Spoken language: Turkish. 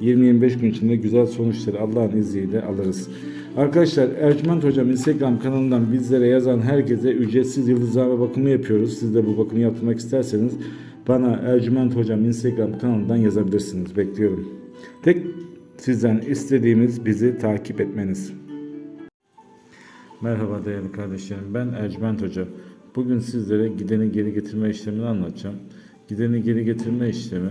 20-25 gün içinde güzel sonuçları Allah'ın izniyle alırız. Arkadaşlar Ercüment Hocam Instagram kanalından bizlere yazan herkese ücretsiz yıldızlama bakımı yapıyoruz. Siz de bu bakımı yaptırmak isterseniz bana Ercüment Hocam Instagram kanalından yazabilirsiniz. Bekliyorum. Tek sizden istediğimiz bizi takip etmeniz. Merhaba değerli kardeşlerim. Ben Ercüment Hoca. Bugün sizlere gideni geri getirme işlemini anlatacağım. Gideni geri getirme işlemi